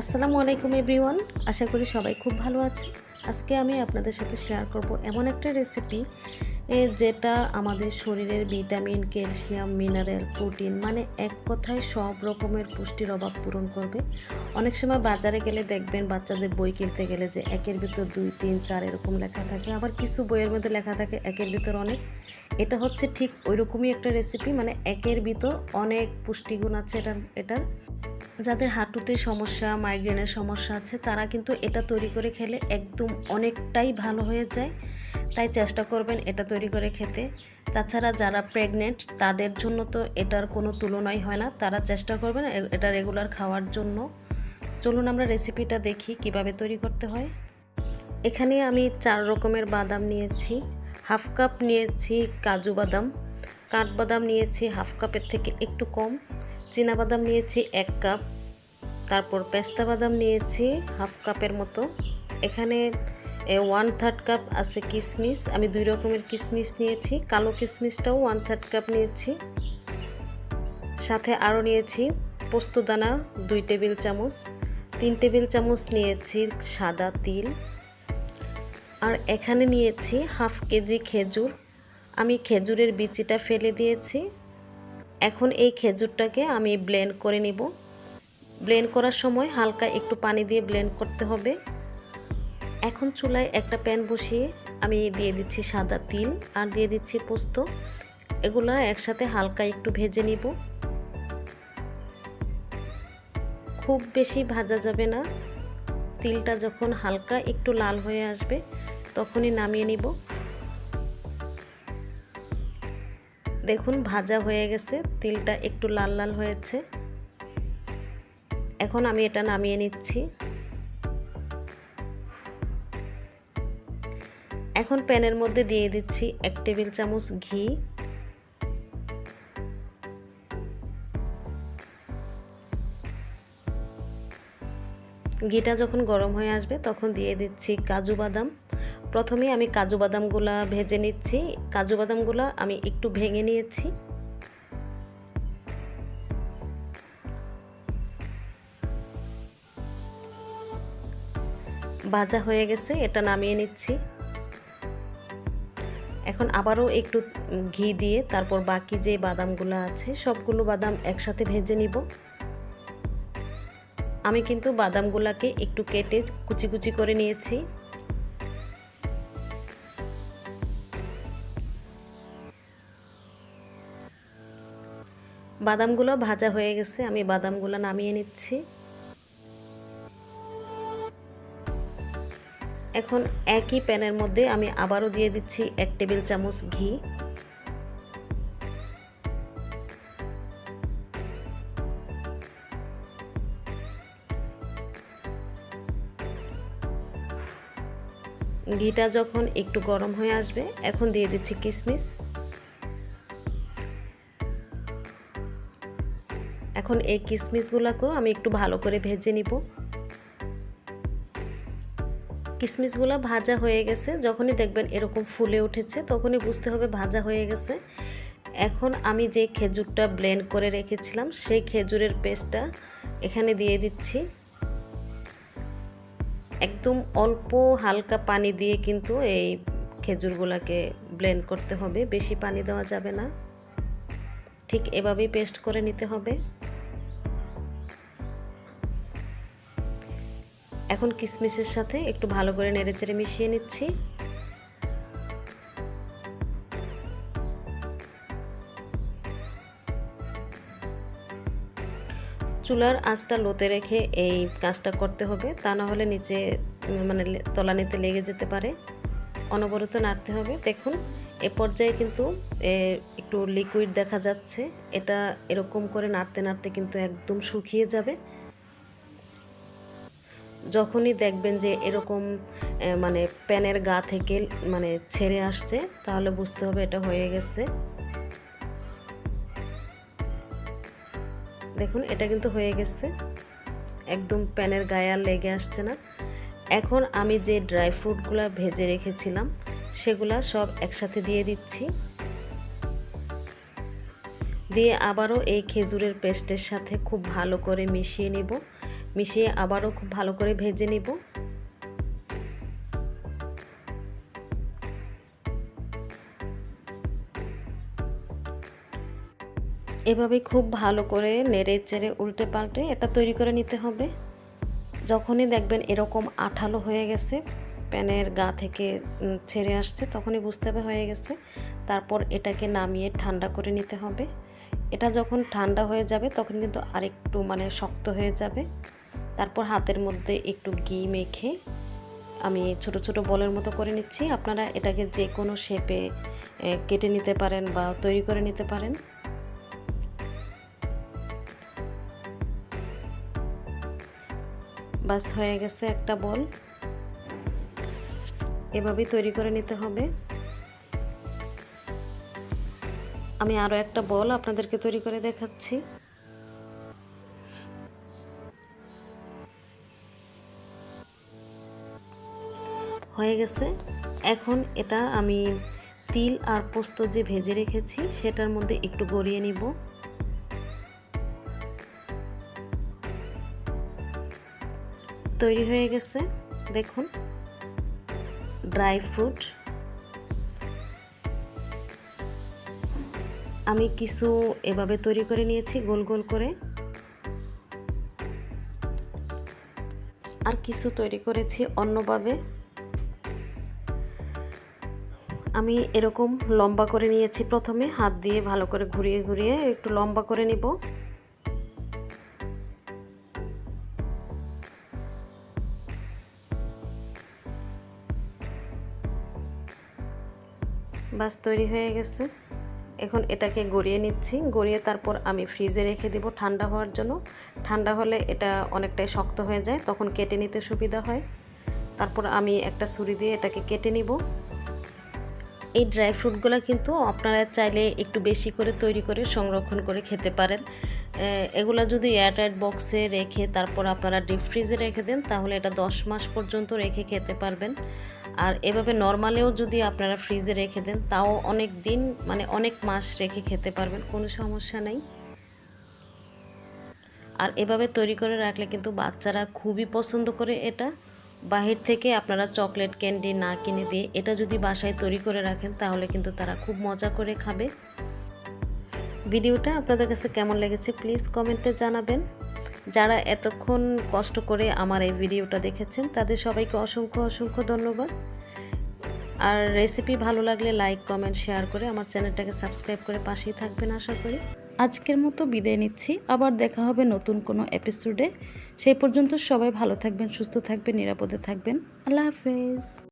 আসসালামু আলাইকুম, এভরিওয়ান। আশা করি সবাই খুব ভালো আছে আজকে আমি আপনাদের সাথে শেয়ার করব এমন একটা রেসিপি যেটা আমাদের শরীরের ভিটামিন, ক্যালসিয়াম, মিনারেল, প্রোটিন মানে এক কথায় সব রকমের পুষ্টির অভাব পূরণ করবে। অনেক সময় বাজারে গেলে দেখবেন বাচ্চাদের বই কিনতে গেলে যে একের ভিতর দুই, তিন, চার এরকম লেখা থাকে। আবার কিছু বইয়ের মধ্যে লেখা থাকে একের ভিতর অনেক। এটা হচ্ছে ঠিক ওই রকমই একটা রেসিপি মানে একের ভিতর অনেক পুষ্টিগুণ আছে এটার এটার। যাদের হাঁটুতে সমস্যা মাইগ্রেনের সমস্যা আছে, তারা কিন্তু এটা তৈরি করে খেলে একদম অনেকটাই ভালো হয়ে যায়। তাই চেষ্টা করবেন এটা তৈরি করে খেতে। তাছাড়া যারা প্রেগনেন্ট তাদের জন্য তো এটার কোনো তুলনাই হয় না। তারা চেষ্টা করবেন এটা রেগুলার খাওয়ার জন্য। চলুন আমরা রেসিপিটা দেখি কীভাবে তৈরি করতে হয়। এখানে আমি চার রকমের বাদাম নিয়েছি। হাফ কাপ নিয়েছি কাজু বাদাম কাঠবাদাম নিয়েছি হাফ কাপের থেকে একটু কম বাদাম নিয়েছি এক কাপ, তারপর পেস্তা বাদাম নিয়েছি হাফ কাপের মতো। এখানে ওয়ান থার্ড কাপ আছে কিশমিশ আমি দুই রকমের কিশমিশ নিয়েছি। কালো কিশমিশটাও ওয়ান থার্ড কাপ নিয়েছি। সাথে আরও নিয়েছি পোস্তদানা দুই টেবিল চামচ। তিন টেবিল চামচ নিয়েছি সাদা তিল। আর এখানে নিয়েছি হাফ কেজি খেজুর। আমি খেজুরের বিচিটা ফেলে দিয়েছি। এখন এই খেজুরটাকে আমি ব্লেন্ড করে নিব। ব্লেন্ড করার সময় হালকা একটু পানি দিয়ে ব্লেন্ড করতে হবে। এখন চুলায় একটা প্যান বসিয়ে আমি দিয়ে দিচ্ছি সাদা তিল আর দিয়ে দিচ্ছি পোস্ত। এগুলো একসাথে হালকা একটু ভেজে নিব। খুব বেশি ভাজা যাবে না। তিলটা যখন হালকা একটু লাল হয়ে আসবে, তখনই নামিয়ে নিব। দেখুন, ভাজা হয়ে গেছে। তিলটা একটু লাল লাল হয়েছে। এখন আমি এটা নামিয়ে নিচ্ছি। এখন প্যানের মধ্যে দিয়ে দিচ্ছি এক টেবিল চামচ ঘি। ঘিটা যখন গরম হয়ে আসবে তখন দিয়ে দিচ্ছি কাজু বাদাম। প্রথমে আমি কাজু বাদামগুলা ভেজে নিচ্ছি। কাজু বাদামগুলো আমি একটু ভেঙে নিয়েছি। ভাজা হয়ে গেছে, এটা নামিয়ে নিচ্ছি। এখন আবারও একটু ঘি দিয়ে তারপর বাকি যে বাদামগুলো আছে, সবগুলো বাদাম একসাথে ভেজে নিব। আমি কিন্তু বাদামগুলোকে একটু কেটে কুচি কুচি করে নিয়েছি। বাদামগুলো ভাজা হয়ে গেছে, আমি বাদামগুলো নামিয়ে নিচ্ছি। এখন একই প্যানের মধ্যে আমি আবারও দিয়ে দিচ্ছি এক টেবিল চামচ ঘি। ঘিটা যখন একটু গরম হয়ে আসবে, এখন দিয়ে দিচ্ছি কিশমিশ এখন এই কিশমিশগুলোকেও আমি একটু ভালো করে ভেজে নিব। কিশমিশগুলো ভাজা হয়ে গেছে। যখনই দেখবেন এরকম ফুলে উঠেছে, তখনই বুঝতে হবে ভাজা হয়ে গেছে। এখন আমি যে খেজুরটা ব্লেন্ড করে রেখেছিলাম, সেই খেজুরের পেস্টটা এখানে দিয়ে দিচ্ছি। একদম অল্প হালকা পানি দিয়ে কিন্তু এই খেজুরগুলোকে ব্লেন্ড করতে হবে। বেশি পানি দেওয়া যাবে না। ঠিক এভাবেই পেস্ট করে নিতে হবে। এখন কিশমিশের সাথে একটু ভালো করে নেড়েচেড়ে মিশিয়ে নিচ্ছি। চুলার আঁচটা লোতে রেখে এই কাজটা করতে হবে, তা না হলে নিচে মানে তলানিতে লেগে যেতে পারে। অনবরত নাড়তে হবে। দেখুন, এ পর্যায়ে কিন্তু একটু লিকুইড দেখা যাচ্ছে। এটা এরকম করে নাড়তে নাড়তে কিন্তু একদম শুকিয়ে যাবে। যখনই দেখবেন যে এরকম মানে প্যানের গা থেকে মানে ছেড়ে আসছে, তাহলে বুঝতে হবে এটা হয়ে গেছে। দেখুন, এটা কিন্তু হয়ে গেছে। একদম প্যানের গায়ে আর লেগে আসছে না। এখন আমি যে ড্রাই ফ্রুটগুলো ভেজে রেখেছিলাম, সেগুলা সব একসাথে দিয়ে দিচ্ছি। দিয়ে আবারও এই খেজুরের পেস্টের সাথে খুব ভালো করে মিশিয়ে নিব। মিশিয়ে আবারও খুব ভালো করে ভেজে নিব। এভাবে খুব ভালো করে নেড়ে চেড়ে উল্টে পাল্টে এটা তৈরি করে নিতে হবে। যখনই দেখবেন এরকম আঠালো হয়ে গেছে, প্যানের গা থেকে ছেড়ে আসছে, তখনই বুঝতে হবে হয়ে গেছে। তারপর এটাকে নামিয়ে ঠান্ডা করে নিতে হবে। এটা যখন ঠান্ডা হয়ে যাবে, তখন কিন্তু আরেকটু মানে শক্ত হয়ে যাবে। তারপর হাতের মধ্যে একটু ঘি মেখে আমি ছোট ছোট বলের মতো করে নিচ্ছি। আপনারা এটাকে যে কোনো শেপে কেটে নিতে পারেন বা তৈরি করে নিতে পারেন। বাস, হয়ে গেছে একটা বল। এভাবেই তৈরি করে নিতে হবে। আমি আরও একটা বল আপনাদেরকে তৈরি করে দেখাচ্ছি। হয়ে গেছে। এখন এটা আমি তিল আর পোস্ত যে ভেজে রেখেছি, সেটার মধ্যে একটু গড়িয়ে নিব। তৈরি হয়ে গেছে, দেখুন। Dry fruit. আমি কিছু এভাবে তৈরি করে নিয়েছি, গোল গোল করে। আর কিছু তৈরি করেছি অন্যভাবে। আমি এরকম লম্বা করে নিয়েছি প্রথমে। হাত দিয়ে ভালো করে ঘুরিয়ে ঘুরিয়ে একটু লম্বা করে নিব। বাস তৈরি হয়ে গেছে। এখন এটাকে গড়িয়ে নিচ্ছি। গড়িয়ে তারপর আমি ফ্রিজে রেখে দিব ঠান্ডা হওয়ার জন্য। ঠান্ডা হলে এটা অনেকটাই শক্ত হয়ে যায়, তখন কেটে নিতে সুবিধা হয়। তারপর আমি একটা ছুরি দিয়ে এটাকে কেটে নিব। এই ড্রাই ফ্রুটগুলো কিন্তু আপনারা চাইলে একটু বেশি করে তৈরি করে সংরক্ষণ করে খেতে পারেন। এগুলো যদি এয়ারটাইট বক্সে রেখে তারপর আপনারা ডিপ ফ্রিজে রেখে দেন, তাহলে এটা দশ মাস পর্যন্ত রেখে খেতে পারবেন। আর এভাবে নর্মালেও যদি আপনারা ফ্রিজে রেখে দেন, তাও অনেক দিন মানে অনেক মাস রেখে খেতে পারবেন, কোনো সমস্যা নেই। আর এভাবে তৈরি করে রাখলে কিন্তু বাচ্চারা খুবই পছন্দ করে এটা। বাহির থেকে আপনারা চকলেট, ক্যান্ডি না কিনে দিয়ে এটা যদি বাসায় তৈরি করে রাখেন, তাহলে কিন্তু তারা খুব মজা করে খাবে। ভিডিওটা আপনাদের কাছে কেমন লেগেছে প্লিজ কমেন্টে জানাবেন। যারা এতক্ষণ কষ্ট করে আমার এই ভিডিওটা দেখেছেন, তাদের সবাইকে অসংখ্য অসংখ্য ধন্যবাদ। আর রেসিপি ভালো লাগলে লাইক, কমেন্ট, শেয়ার করে আমার চ্যানেলটাকে সাবস্ক্রাইব করে পাশেই থাকবেন আশা করি। আজকের মতো বিদায় নিচ্ছি। আবার দেখা হবে নতুন কোনো এপিসোডে সেই পর্যন্ত সবাই ভালো থাকবেন, সুস্থ থাকবেন, নিরাপদে থাকবেন। আল্লাহ হাফেজ।